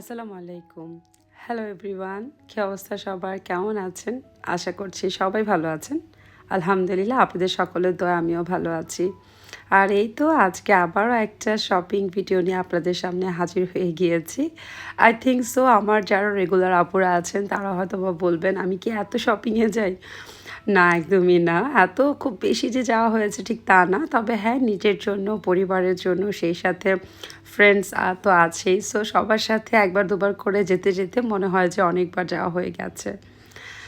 আসসালামু আলাইকুম। Hello everyone কী অবস্থা সবার? কেমন আছেন? আশা করছি সবাই ভালো আছেন। আলহামদুলিল্লাহ, আপনাদের সকলের দয়া আমিও ভালো আছি। আর এই তো আজকে আবারও একটা শপিং ভিডিও নিয়ে আপনাদের সামনে হাজির হয়ে গিয়েছি। আই থিঙ্ক সো আমার যারা রেগুলার আপুরা আছেন, তারা হয়তো বলবেন, আমি কি এত শপিংয়ে যাই? না, একদমই না। এত খুব বেশি যে যাওয়া হয়েছে ঠিক তা না। তবে হ্যাঁ নিজের জন্য, পরিবারের জন্য, সেই সাথে ফ্রেন্ডস তো আছেই। সো সবার সাথে একবার দুবার করে যেতে যেতে মনে হয় যে অনেকবার যাওয়া হয়ে গেছে।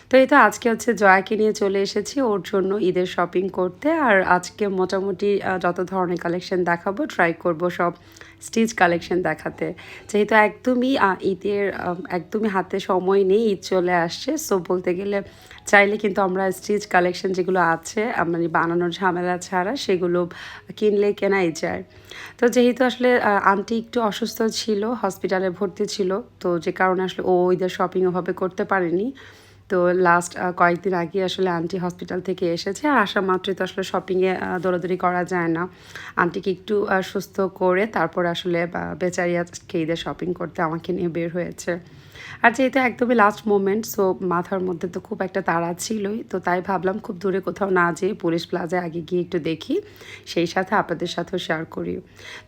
তো এই তো আজকে হচ্ছে জয়াকে নিয়ে চলে এসেছি, ওর জন্য ঈদের শপিং করতে। আর আজকে মোটামুটি যত ধরনের কালেকশন দেখাবো ট্রাই করব সব স্টিচ কালেকশন দেখাতে। যেহেতু একদমই ঈদের একদমই হাতে সময় নেই, ঈদ চলে আসছে। সো বলতে গেলে চাইলে কিন্তু আমরা স্টিচ কালেকশন যেগুলো আছে মানে বানানোর ঝামেলা ছাড়া সেগুলো কিনলে কেনাই যায়। তো যেহেতু আসলে আন্টি একটু অসুস্থ ছিল হসপিটালে ভর্তি ছিল তো যে কারণে আসলে ও ঈদের শপিং ওভাবে করতে পারেনি। তো লাস্ট কয়েকদিন আগে আসলে আন্টি হসপিটাল থেকে এসেছে আর আসা মাত্রই তো আসলে শপিংয়ে দৌড়াদৌড়ি করা যায় না। আন্টিকে একটু সুস্থ করে তারপর আসলে আহ, বেচারি আজকে শপিং করতে আমাকে নিয়ে বের হয়েছে। আর যেহেতু একদমই লাস্ট মোমেন্ট সো মাথার মধ্যে তো খুব একটা তাড়া ছিলই, তো তাই ভাবলাম খুব দূরে কোথাও না যেয়ে পুলিশ প্লাজায় আগে গিয়ে একটু দেখি, সেই সাথে আপনাদের সাথেও শেয়ার করি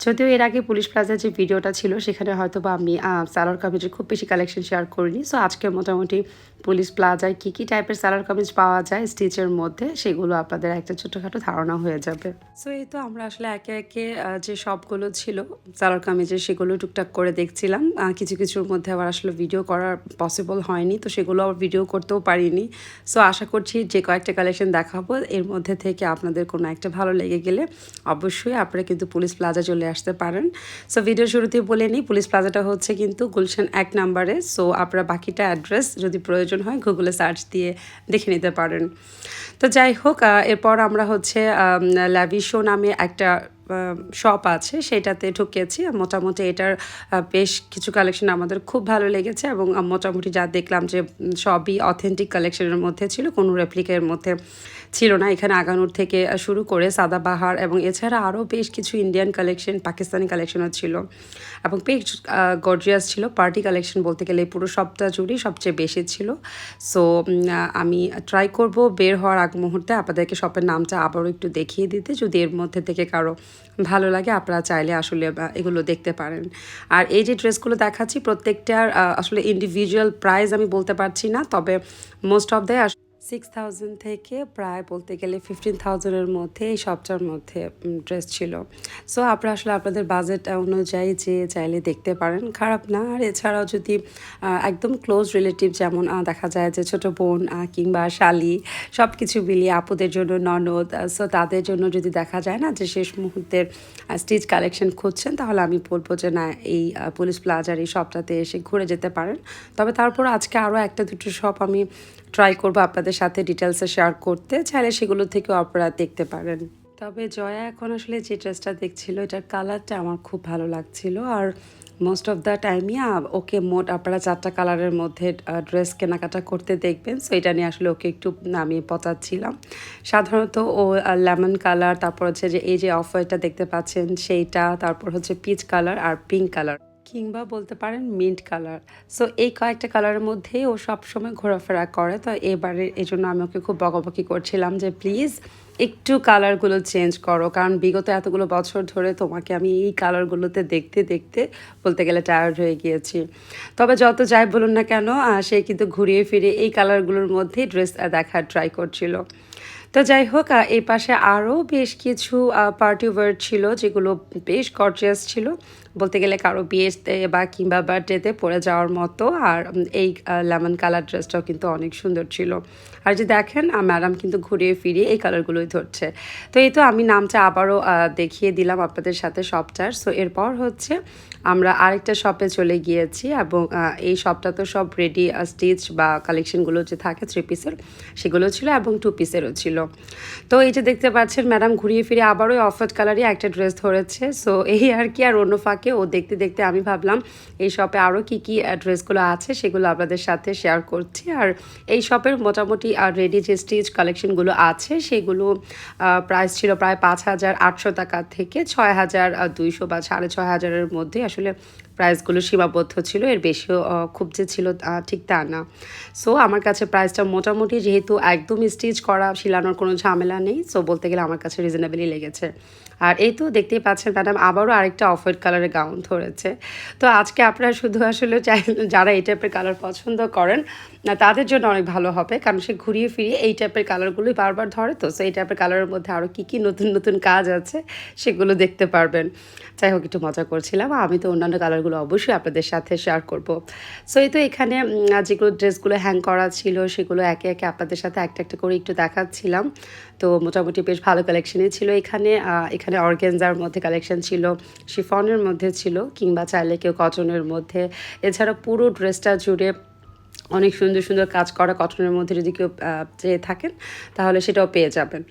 যদিও এর আগে পুলিশ প্লাজার যে ভিডিওটা ছিল, সেখানে হয়তো বা আমি সালোয়ার কামিজের খুব বেশি কালেকশন শেয়ার করিনি সো আজকে মোটামুটি পুলিশ প্লাজায় কী কী টাইপের সালোয়ার কামিজ পাওয়া যায় স্টিচের মধ্যে, সেগুলো আপনাদের একটা ছোটোখাটো ধারণা হয়ে যাবে। সো এই তো আমরা আসলে একে একে যে সবগুলো ছিল সালোয়ার কামিজের সেগুলো টুকটাক করে দেখছিলাম কিছু কিছুর মধ্যে আবার আসলে ভিডিও করা পসিবল হয়নি, তো সেগুলো আবার ভিডিও করতেও পারিনি। সো আশা করছি যে কয়েকটা কালেকশন দেখাবো। এর মধ্যে থেকে আপনাদের কোনো একটা ভালো লেগে গেলে অবশ্যই আপনারা কিন্তু পুলিশ প্লাজা চলে আসতে পারেন। সো ভিডিও শুরুতে বলে নিই পুলিশ প্লাজাটা হচ্ছে কিন্তু গুলশান এক নাম্বারে সো আপনারা বাকিটা অ্যাড্রেস যদি প্রয়োজন হয় গুগলে সার্চ দিয়ে দেখে নিতে পারেন। তো যাই হোক এরপর আমরা হচ্ছে ল্যাভিশো নামে একটা শপ আছে, সেটাতে ঢুকেছি। মোটামুটি এটার বেশ কিছু কালেকশন আমাদের খুব ভালো লেগেছে এবং মোটামুটি যা দেখলাম যে সবই অথেন্টিক কালেকশনের মধ্যে ছিল, কোনো রেপ্লিকের মধ্যে ছিল না। এখানে আগানুর থেকে শুরু করে সাদাবাহার এবং এছাড়া আরও বেশ কিছু ইন্ডিয়ান কালেকশন পাকিস্তানি কালেকশনও ছিল এবং বেশ গর্জিয়াস ছিল। পার্টি কালেকশন বলতে গেলে পুরো সপ্তাহ জুড়েই সবচেয়ে বেশি ছিল। সো আমি ট্রাই করব। বের হওয়ার আগ মুহূর্তে আপনাদেরকে শপের নামটা আবারও একটু দেখিয়ে দিতে, যদি এর মধ্যে থেকে কারও ভালো লাগে, আপনারা চাইলে আসলে এগুলো দেখতে পারেন। আর এই যে ড্রেসগুলো দেখাচ্ছি, প্রত্যেকটার আসলে ইন্ডিভিজুয়াল প্রাইস আমি বলতে পারছি না, তবে most of the six thousand থেকে প্রায় বলতে গেলে ফিফটিন থাউজেন্ডের মধ্যে এই সবটার মধ্যে ড্রেস ছিল। সো আপনারা আসলে আপনাদের বাজেট অনুযায়ী যে চাইলে দেখতে পারেন। খারাপ না। আর এছাড়াও যদি একদম ক্লোজ রিলেটিভ যেমন দেখা যায় যে ছোট বোন কিংবা শালি সব কিছু মিলিয়ে আপুদের জন্য ননদ সো তাদের জন্য যদি দেখা যায় না যে শেষ মুহূর্তের স্টিচ কালেকশন খুঁজছেন, তাহলে আমি বলব যে না, এই পুলিশ প্লাজার এই শপটাতে এসে ঘুরে যেতে পারেন। তবে তারপর আজকে আরও একটা দুটো শপ আমি ট্রাই করব আপনাদের সাথে ডিটেলসে শেয়ার করতে চাইলে সেগুলো থেকেও আপনারা দেখতে পারেন। তবে জয়া এখন আসলে যে ড্রেসটা দেখছিল, এটার কালারটা আমার খুব ভালো লাগছিল। আর মোস্ট অফ দ্য টাইমই ওকে মোট আপনারা চারটা কালারের মধ্যে ড্রেস কেনাকাটা করতে দেখবেন। সো এটা নিয়ে আসলে ওকে একটু আমি পচাচ্ছিলাম। সাধারণত ও লেমন কালার তারপর হচ্ছে যে এই যে অফ হোয়াইটটা দেখতে পাচ্ছেন, সেইটা, তারপর হচ্ছে পিচ কালার আর পিঙ্ক কালার কিংবা বলতে পারেন মিন্ট কালার সো এই কয়েকটা কালারের মধ্যেই ও সবসময় ঘোরাফেরা করে। তো এবারে এই জন্য আমি ওকে খুব বকাবকি করছিলাম যে, প্লিজ একটু কালারগুলো চেঞ্জ করো। কারণ বিগত এতগুলো বছর ধরে তোমাকে আমি এই কালারগুলোতে দেখতে দেখতে বলতে গেলে টায়ার্ড হয়ে গিয়েছি। তবে যত যাই বলুন না কেন সে কিন্তু ঘুরিয়ে ফিরে এই কালারগুলোর মধ্যেই ড্রেস দেখার ট্রাই করছিল। তো যাই হোক এই পাশে আরও বেশ কিছু পার্টি ওয়ার ছিল যেগুলো বেশ গর্জিয়াস ছিল। বলতে গেলে কারও বিয়েতে বা কিংবা বার্থডেতে পরে যাওয়ার মতো, আর এই লেমন কালার ড্রেসটাও কিন্তু অনেক সুন্দর ছিল। আর যে দেখেন ম্যাডাম কিন্তু ঘুরিয়ে ফিরিয়ে এই কালারগুলোই ধরছে। তো এই তো আমি নামটা আবারও দেখিয়ে দিলাম আপনাদের সাথে সবটার। সো এরপর হচ্ছে আমরা আরেকটা শপে চলে গিয়েছি এবং এই শপটা তো সব রেডি স্টিচ বা কালেকশনগুলো যে থাকে থ্রি পিসের সেগুলো ছিল এবং টু পিসেরও ছিল। তো এই যে দেখতে পাচ্ছেন ম্যাডাম ঘুরিয়ে ফিরে আবারও অফার কালারই একটা ড্রেস ধরেছে। সো এই আর কি, আর অন্য ফাঁকে ও দেখতে দেখতে আমি ভাবলাম, এই শপে আরও কি কি ড্রেসগুলো আছে সেগুলো আপনাদের সাথে শেয়ার করছি। আর এই শপের মোটামুটি আর রেডি যে স্টিচ কালেকশনগুলো আছে সেগুলো প্রাইস ছিল প্রায় পাঁচ হাজার আটশো টাকা থেকে ছয় হাজার দুইশো বা সাড়ে ছয় হাজারের মধ্যে আসলে প্রাইসগুলো সীমাবদ্ধ ছিল, এর বেশিও খুব যে ছিল ঠিক তা না। সো আমার কাছে প্রাইসটা মোটামুটি যেহেতু একদম স্টিচ করা, শিলানোর কোনো ঝামেলা নেই। সো বলতে গেলে আমার কাছে রিজনেবলই লেগেছে। আর এই তো দেখতেই পাচ্ছেন ম্যাডাম আবারও আরেকটা অফ হোয়াইট কালারের গাউন ধরেছে। তো আজকে আপনারা শুধু আসলে চাই, যারা এই টাইপের কালার পছন্দ করেন, না, তাদের জন্য অনেক ভালো হবে, কারণ সে ঘুরিয়ে ফিরিয়ে এই টাইপের কালারগুলোই বারবার ধরে। তো সো এই টাইপের কালারের মধ্যে আরও কী কী নতুন নতুন কাজ আছে, সেগুলো দেখতে পারবেন। যাই হোক, একটু মজা করছিলাম। আমি তো অন্যান্য কালারগুলো অবশ্যই আপনাদের সাথে শেয়ার করব। সো এই তো এখানে যেগুলো ড্রেসগুলো হ্যাং করা ছিল, সেগুলো একে একে আপনাদের সাথে একটা একটা করে একটু দেখাচ্ছিলাম। তো মোটামুটি বেশ ভালো কালেকশনই ছিল এখানে। এখানে অর্গেনজার মধ্যে কালেকশন ছিল শিফনের মধ্যে ছিল, কিংবা চাইলে কেউ কটনের মধ্যে। এছাড়া পুরো ড্রেসটা জুড়ে অনেক সুন্দর সুন্দর কাজ করা কটনের মধ্যে যদি কেউ চেয়ে থাকেন, তাহলে সেটাও পেয়ে যাবেন।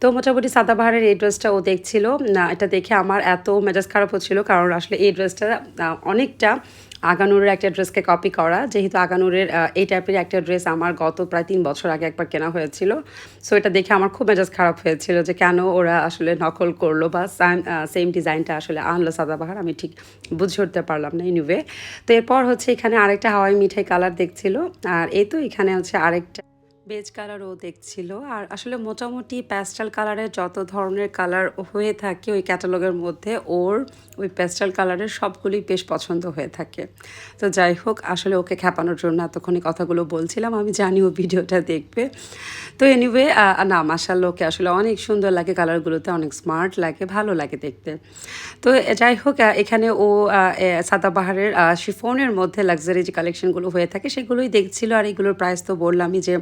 তো মোটামুটি সাদাবাহারের এই ড্রেসটা ও দেখছিল। না, এটা দেখে আমার এত মেজাজ খারাপ হচ্ছিল, কারণ আসলে এই ড্রেসটা অনেকটা আগানুরের একটা ড্রেসকে কপি করা। যেহেতু আগানুরের এই টাইপের একটা ড্রেস আমার গত প্রায় তিন বছর আগে একবার কেনা হয়েছিল। সো এটা দেখে আমার খুব মেজাজ খারাপ হয়েছিল যে কেন ওরা আসলে নকল করল বা সেম ডিজাইনটা আসলে আনলো সাদাবাহার। আমি ঠিক বুঝে উঠতে পারলাম না এনিওয়ে তো এরপর হচ্ছে এখানে আরেকটা হাওয়াই মিঠাই কালার দেখছিল। আর এই তো এখানে হচ্ছে আরেকটা বেজ কালারও দেখছিল। আর আসলে মোটামুটি প্যাস্টাল কালারের যত ধরনের কালার হয়ে থাকে ওই ক্যাটালগের মধ্যে ওর ওই প্যাস্টাল কালারের সবগুলি বেশ পছন্দ হয়ে থাকে। তো যাই হোক, আসলে ওকে খ্যাপানোর জন্য এতক্ষণে কথাগুলো বলছিলাম, আমি জানি ও ভিডিওটা দেখবে। তো এনিওয়ে না মাসাল্লা ওকে আসলে অনেক সুন্দর লাগে কালারগুলোতে, অনেক স্মার্ট লাগে, ভালো লাগে দেখতে। তো যাই হোক এখানে ও সাদাবাহারের শিফনের মধ্যে লাক্সারি যে কালেকশনগুলো হয়ে থাকে সেগুলোই দেখছিল। আর এগুলোর প্রাইস তো বললামই যে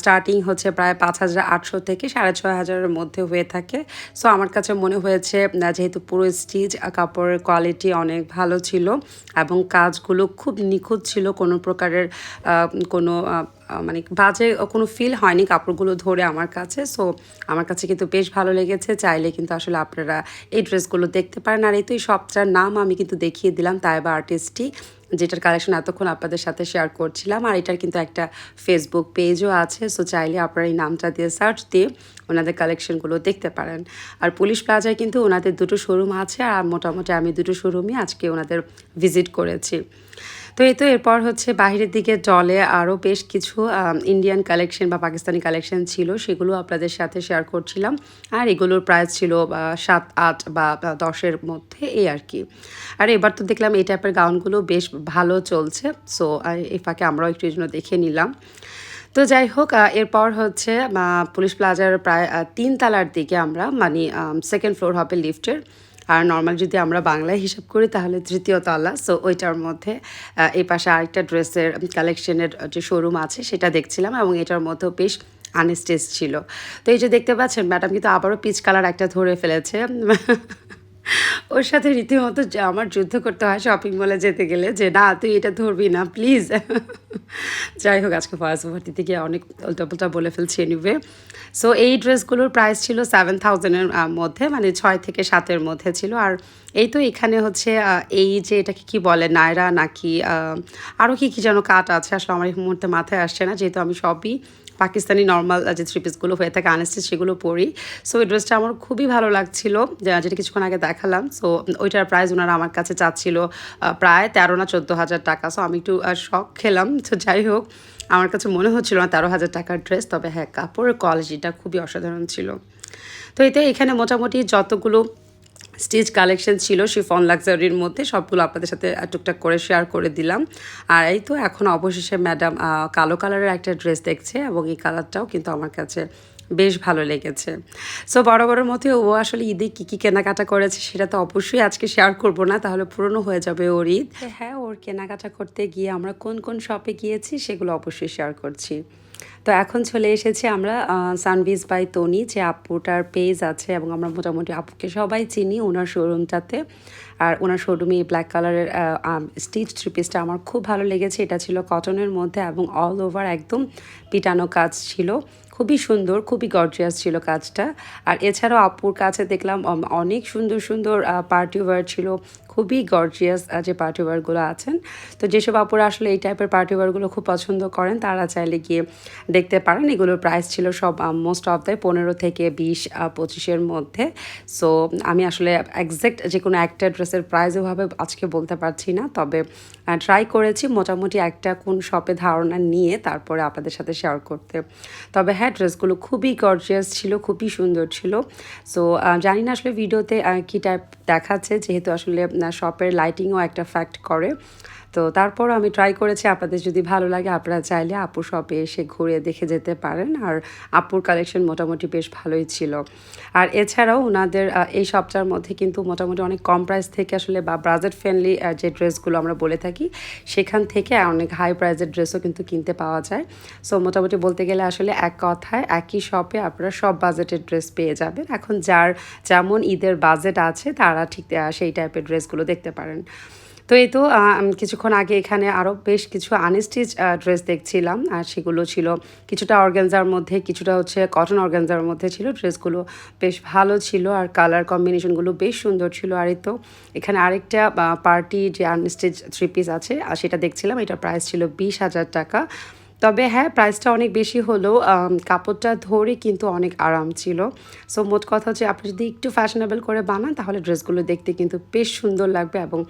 স্টার্টিং হচ্ছে প্রায় পাঁচ হাজার আটশো থেকে সাড়ে ছয় হাজারের মধ্যে হয়ে থাকে। সো আমার কাছে মনে হয়েছে যেহেতু পুরো স্টিচ কাপড়ের কোয়ালিটি অনেক ভালো ছিল এবং কাজগুলো খুব নিখুঁত ছিল, কোনো প্রকারের কোনো মানে বাজে কোনো ফিল হয়নি কাপড়গুলো ধরে আমার কাছে। সো আমার কাছে কিন্তু বেশ ভালো লেগেছে। চাইলে কিন্তু আসলে আপনারা এই ড্রেসগুলো দেখতে পারেন। আর এই তো এই সবটার নাম আমি কিন্তু দেখিয়ে দিলাম তাইবা আর্টিস্টই যেটার কালেকশন এতক্ষণ আপনাদের সাথে শেয়ার করছিলাম। আর এটার কিন্তু একটা ফেসবুক পেজও আছে সো চাইলে আপনারা এই নামটা দিয়ে সার্চ দিয়ে ওনাদের কালেকশনগুলো দেখতে পারেন। আর পুলিশ প্লাজায় কিন্তু ওনাদের দুটো শোরুম আছে, আর মোটামুটি আমি দুটো শোরুমই আজকে ওনাদের ভিজিট করেছি। তো এই তো এরপর হচ্ছে বাইরের দিকে জলে আরও বেশ কিছু ইন্ডিয়ান কালেকশন বা পাকিস্তানি কালেকশন ছিল, সেগুলো আপনাদের সাথে শেয়ার করছিলাম। আর এগুলোর প্রাইস ছিল সাত, আট বা দশের মধ্যে এই আর কি। আর এবার তো দেখলাম এই টাইপের গাউনগুলো বেশ ভালো চলছে। সো এই ফাঁকে আমরাও একটু জন্য দেখে নিলাম। তো যাই হোক এরপর হচ্ছে পুলিশ প্লাজার প্রায় তিন তালার দিকে আমরা মানে সেকেন্ড ফ্লোর হবে লিফটের আর নর্মাল যদি আমরা বাংলায় হিসাব করি, তাহলে তৃতীয় তলা। সো ওইটার মধ্যে এই পাশে আরেকটা ড্রেসের কালেকশনের যে শোরুম আছে, সেটা দেখছিলাম এবং এটার মধ্যেও বেশ আনস্টেজ ছিল। তো এই যে দেখতে পাচ্ছেন ম্যাডাম কিন্তু আবারও পিচ কালার একটা ধরে ফেলেছে। ওর সাথে রীতিমতো আমার যুদ্ধ করতে হয় শপিং মলে যেতে গেলে যে, না, তুই এটা ধরবি না প্লিজ যাই হোক, আজকে ফয়েস ওভারটি থেকে অনেক উল্টাপাল্টা বলে ফেলছি এনিওয়ে সো এই ড্রেসগুলোর প্রাইস ছিল সেভেন থাউজেন্ডের মধ্যে মানে ছয় থেকে সাতের মধ্যে ছিল। আর এই তো এখানে হচ্ছে এই যে এটাকে কি বলে, নায়রা নাকি আরও কি কি যেন কাট আছে, আসলে আমার এই মুহূর্তে মাথায় আসছে না, যেহেতু আমি সবই পাকিস্তানি নর্মাল যে থ্রি পিসগুলো হয়ে থাকে আনস্টিচ সেগুলো পরি। সো এই ড্রেসটা আমার খুবই ভালো লাগছিল যেটা কিছুক্ষণ আগে দেখালাম। সো ওইটার প্রাইস ওনারা আমার কাছে চাচ্ছিল প্রায় তেরো না চোদ্দ হাজার টাকা। সো আমি একটু শখ খেলাম, তো যাই হোক, আমার কাছে মনে হচ্ছিল না তেরো হাজার টাকার ড্রেস তবে হ্যাঁ কাপড়ের কোয়ালিটিটা খুবই অসাধারণ ছিল। তো এতে এখানে মোটামুটি যতগুলো স্টিচ কালেকশন ছিল শিফন লাক্সারির মধ্যে। সবগুলো আপনাদের সাথে টুকটাক করে শেয়ার করে দিলাম। আর এই তো এখন অবশেষে ম্যাডাম কালো কালারের একটা ড্রেস দেখছে এবং এই কালারটাও কিন্তু আমার কাছে বেশ ভালো লেগেছে। সো বড় বড় মধ্যে ও আসলে ঈদে কী কী কেনাকাটা করেছে সেটা তো অবশ্যই আজকে শেয়ার করব না, তাহলে পুরনো হয়ে যাবে ওর ঈদ। হ্যাঁ ওর কেনাকাটা করতে গিয়ে আমরা কোন কোন শপে গিয়েছি সেগুলো অবশ্যই শেয়ার করছি। তো এখন চলে এসেছি আমরা সানভিজ বাই তনি যে আপুটার পেজ আছে এবং আমরা মোটামুটি আপুকে সবাই চিনি ওনার শোরুমটাতে আর ওনার শোরুমে ব্ল্যাক কালারের স্টিচ থ্রি পিসটা আমার খুব ভালো লেগেছে। এটা ছিল কটনের মধ্যে এবং অল ওভার একদম পিটানো কাজ ছিল। খুবই সুন্দর, খুবই গর্জিয়াস ছিল কাজটা। আর এছাড়াও আপুর কাছে দেখলাম অনেক সুন্দর সুন্দর পার্টি ওয়্যার ছিল। খুবই গর্জিয়াস যে পার্টি ওয়্যারগুলো আছেন। তো যেসব আপুরা আসলে এই টাইপের পার্টি ওয়্যারগুলো খুব পছন্দ করেন, তারা চাইলে গিয়ে দেখতে পারেন। এগুলোর প্রাইস ছিল সব মোস্ট অফ দ্য পনেরো থেকে বিশ পঁচিশের মধ্যে। সো আমি আসলে একজ্যাক্ট যে কোনো একটা ড্রেসের প্রাইস ওভাবে আজকে বলতে পারছি না। তবে ট্রাই করেছি। মোটামুটি একটা কোন শপে ধারণা নিয়ে তারপরে আপনাদের সাথে শেয়ার করতে। তবে হ্যাঁ ড্রেসগুলো খুবই গর্জিয়াস ছিল, খুবই সুন্দর ছিল। সো জানি না আসলে ভিডিওতে কী টাইপ দেখাচ্ছে, যেহেতু আসলে শপের লাইটিংও একটা ফ্যাক্ট করে। তো তারপর আমি ট্রাই করেছি, আপনাদের যদি ভালো লাগে আপনারা চাইলে আপু শপে এসে ঘুরে দেখে যেতে পারেন আর আপুর কালেকশন মোটামুটি বেশ ভালোই ছিল। আর এছাড়াও ওনাদের এই শপটার মধ্যে কিন্তু মোটামুটি অনেক কম প্রাইস থেকে আসলে বা বাজেট ফ্রেন্ডলি যে ড্রেসগুলো আমরা বলে থাকি, সেখান থেকে অনেক হাই প্রাইসের ড্রেসও কিন্তু কিনতে পাওয়া যায়। সো মোটামুটি বলতে গেলে আসলে এক কথায় একই শপে আপনারা সব বাজেটের ড্রেস পেয়ে যাবেন। এখন যার যেমন ঈদের বাজেট আছে, তারা ঠিক সেই টাইপের ড্রেসগুলো দেখতে পারেন। তো এই তো কিছুক্ষণ আগে এখানে আরও বেশ কিছু আনস্টিচ ড্রেস দেখছিলাম, আর সেগুলো ছিল কিছুটা অর্গ্যানজার মধ্যে, কিছুটা হচ্ছে কটন অর্গ্যানজার মধ্যে ছিল। ড্রেসগুলো বেশ ভালো ছিল আর কালার কম্বিনেশনগুলো বেশ সুন্দর ছিল। আর এই তো এখানে আরেকটা পার্টি যে আনস্টিচ থ্রি পিস আছে আর সেটা দেখছিলাম। এটার প্রাইস ছিল বিশ হাজার টাকা। তবে হ্যাঁ প্রাইসটা অনেক বেশি হলেও কাপড়টা ধরে কিন্তু অনেক আরাম ছিল। সো মোট কথা হচ্ছে আপনি যদি একটু ফ্যাশনেবল করে বানান, তাহলে ড্রেসগুলো দেখতে কিন্তু বেশ সুন্দর লাগবে এবং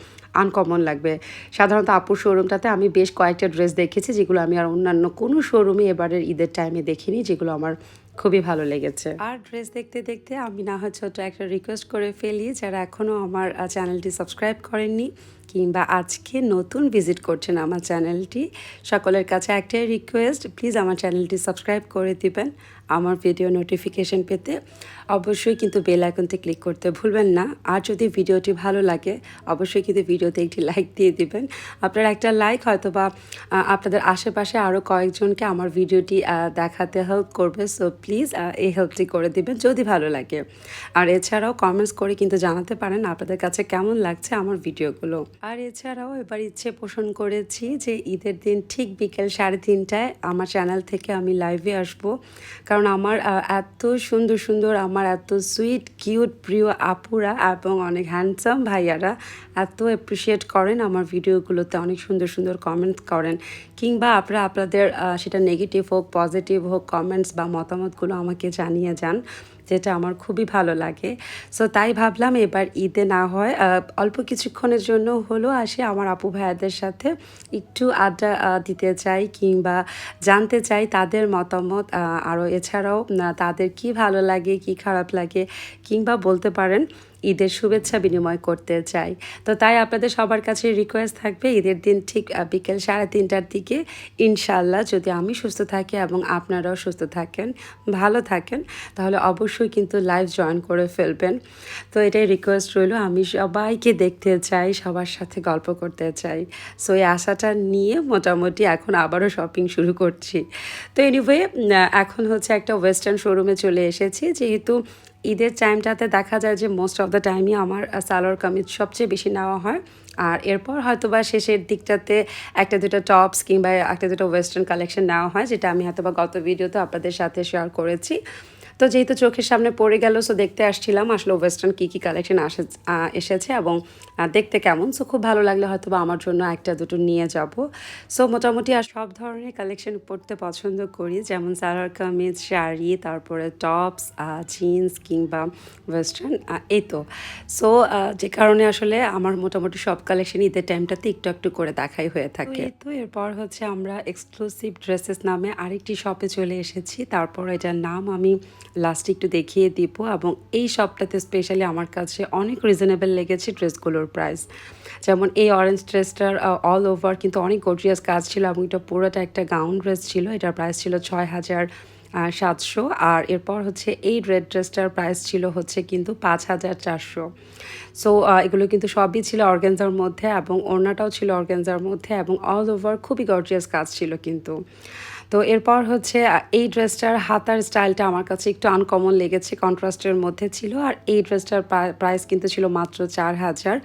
আনকমন লাগবে। সাধারণত আপুর শোরুমটাতে আমি বেশ কয়েকটা ড্রেস দেখেছি, যেগুলো আমি আর অন্যান্য কোনো শোরুমে এবারের ঈদের টাইমে দেখিনি, যেগুলো আমার খুবই ভালো লেগেছে। আর ড্রেস দেখতে দেখতে আমি না হয় ছোট একটা রিকোয়েস্ট করে ফেলি, যারা এখনও আমার চ্যানেলটি সাবস্ক্রাইব করেননি কিংবা আজকে নতুন ভিজিট করছেন আমার চ্যানেলটি সকলের কাছে একটাই রিকোয়েস্ট প্লিজ আমার চ্যানেলটি সাবস্ক্রাইব করে দিবেন। আমার ভিডিও নোটিফিকেশন পেতে অবশ্যই কিন্তু বেল আইকনতে ক্লিক করতে ভুলবেন না। আর যদি ভিডিওটি ভালো লাগে, অবশ্যই কিন্তু ভিডিওতে একটি লাইক দিয়ে দিবেন। আপনার একটা লাইক হয়তো বা আপনাদের আশেপাশে আরও কয়েকজনকে আমার ভিডিওটি দেখাতে হেল্প করবে। সো প্লিজ এই হেল্পটি করে দিবেন যদি ভালো লাগে। আর এছাড়াও কমেন্টস করে কিন্তু জানাতে পারেন আপনাদের কাছে কেমন লাগছে আমার ভিডিওগুলো আর এছাড়াও এবার ইচ্ছে পোষণ করেছি যে ঈদের দিন ঠিক বিকেল সাড়ে তিনটায় আমার চ্যানেল থেকে আমি লাইভে আসব। কারণ আমার এত সুন্দর সুন্দর, আমার এত সুইট কিউট প্রিয় আপুরা এবং অনেক হ্যান্ডসাম ভাইয়ারা এত অ্যাপ্রিসিয়েট করেন আমার ভিডিওগুলোতে অনেক সুন্দর সুন্দর কমেন্টস করেন। কিংবা আপনারা, আপনাদের সেটা নেগেটিভ হোক পজিটিভ হোক কমেন্টস বা মতামতগুলো আমাকে জানিয়ে যান। যেটা আমার খুবই ভালো লাগে। সো তাই ভাবলাম এবার ঈদে না হয় অল্প কিছুক্ষণের জন্য হলো আসে আমার আপু ভাইয়াদের সাথে একটু আড্ডা দিতে চাই কিংবা জানতে চাই তাদের মতামত আরও এছাড়াও তাদের কি ভালো লাগে, কি খারাপ লাগে কিংবা বলতে পারেন ঈদের শুভেচ্ছা বিনিময় করতে চাই। তো তাই আপনাদের সবার কাছে রিকোয়েস্ট থাকবে ঈদের দিন ঠিক বিকেল সাড়ে তিনটার দিকে। ইনশাল্লাহ যদি আমি সুস্থ থাকি এবং আপনারাও সুস্থ থাকেন, ভালো থাকেন, তাহলে অবশ্যই কিন্তু লাইভ জয়েন করে ফেলবেন। তো এটাই রিকোয়েস্ট রইল, আমি সবাইকে দেখতে চাই, সবার সাথে গল্প করতে চাই। সো এই আশাটা নিয়ে মোটামুটি এখন আবারও শপিং শুরু করছি। তো এনিওয়ে এখন হচ্ছে একটা ওয়েস্টার্ন শোরুমে চলে এসেছি, যেহেতু ঈদের টাইমটাতে দেখা যায় যে মোস্ট অফ দ্য টাইমই আমার সালোয়ার কামিজ সবচেয়ে বেশি নেওয়া হয়। আর এরপর হয়তো বা শেষের দিকটাতে একটা দুটো টপস কিংবা একটা দুটো ওয়েস্টার্ন কালেকশন নেওয়া হয়, যেটা আমি হয়তো বা গত ভিডিওতে আপনাদের সাথে শেয়ার করেছি। তো যেহেতু চোখের সামনে পড়ে গেল সো দেখতে আসছিলাম আসলে ওয়েস্টার্ন কী কী কালেকশন আসে এসেছে এবং দেখতে কেমন। সো খুব ভালো লাগলে হয়তো বা আমার জন্য একটা দুটো নিয়ে যাব। সো মোটামুটি আর সব ধরনের কালেকশন পড়তে পছন্দ করি যেমন সালোয়ার কামিজ শাড়ি তারপরে টপস জিন্স কিংবা ওয়েস্টার্ন এই তো। সো যে কারণে আসলে আমার মোটামুটি সব কালেকশন ঈদের টাইমটাতে একটু একটু করে দেখাই হয়ে থাকে। তো এরপর হচ্ছে আমরা এক্সক্লুসিভ ড্রেসেস নামে আরেকটি শপে চলে এসেছি। তারপর এটার নাম আমি লাস্টে একটু দেখিয়ে দিব এবং এই শপটাতে স্পেশালি আমার কাছে অনেক রিজনেবল লেগেছে ড্রেসগুলোর প্রাইস যেমন এই অরেঞ্জ ড্রেসটার অল ওভার কিন্তু অনেক গর্জিয়াস কাজ ছিল এবং এটা পুরোটা একটা গাউন ড্রেস ছিল। এটার প্রাইস ছিল ছয় হাজার সাতশো আর এরপর হচ্ছে এই রেড ড্রেসটার প্রাইস ছিল হচ্ছে কিন্তু পাঁচ হাজার চারশো। সো এগুলো কিন্তু সবই ছিল অর্গেনজার মধ্যে এবং ওড়নাটাও ছিল অর্গেনজার মধ্যে এবং অল ওভার খুবই গর্জিয়াস কাজ ছিল কিন্তু। তো এরপর হচ্ছে এই ড্রেসটার হাতার স্টাইলটা আমার কাছে একটু আনকমন লেগেছে কন্ট্রাস্টের মধ্যে ছিল। আর এই ড্রেসটার প্রাইস কিন্তু ছিল মাত্র চার হাজার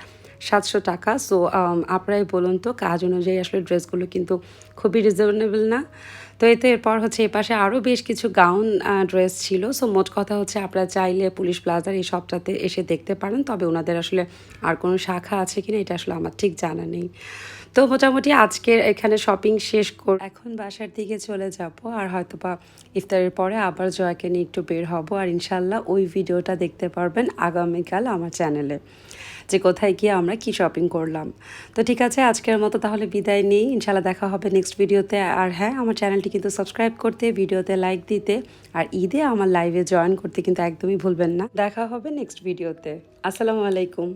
সাতশো টাকা। সো আপনারাই বলুন তো, কাজ অনুযায়ী আসলে ড্রেসগুলো কিন্তু খুবই রিজনেবল না। তো এতে এরপর হচ্ছে, এ পাশে আরও বেশ কিছু গাউন ড্রেস ছিল। সো মোট কথা হচ্ছে, আপনারা চাইলে পুলিশ প্লাজার এই সবটাতে এসে দেখতে পারেন। তবে ওনাদের আসলে আর কোনো শাখা আছে কিনা, এটা আসলে আমার ঠিক জানা নেই। তো মোটামুটি আজকের এখানে শপিং শেষ কর এখন বাসার দিকে চলে যাব আর হয়তো বা ইফতারের পরে আবার জয়াকে নিয়ে একটু বের হব। আর ইনশাল্লাহ ওই ভিডিওটা দেখতে পারবেন আগামীকাল আমার চ্যানেলে যে কোথায় গিয়ে আমরা কি শপিং করলাম। তো ঠিক আছে, আজকের মতো তাহলে বিদায় নিই। ইনশাল্লাহ দেখা হবে নেক্সট ভিডিওতে আর হ্যাঁ আমার চ্যানেলটি কিন্তু সাবস্ক্রাইব করতে ভিডিওতে লাইক দিতে আর ঈদে আমার লাইভে জয়েন করতে কিন্তু একদমই ভুলবেন না। দেখা হবে নেক্সট ভিডিওতে আসসালামু আলাইকুম।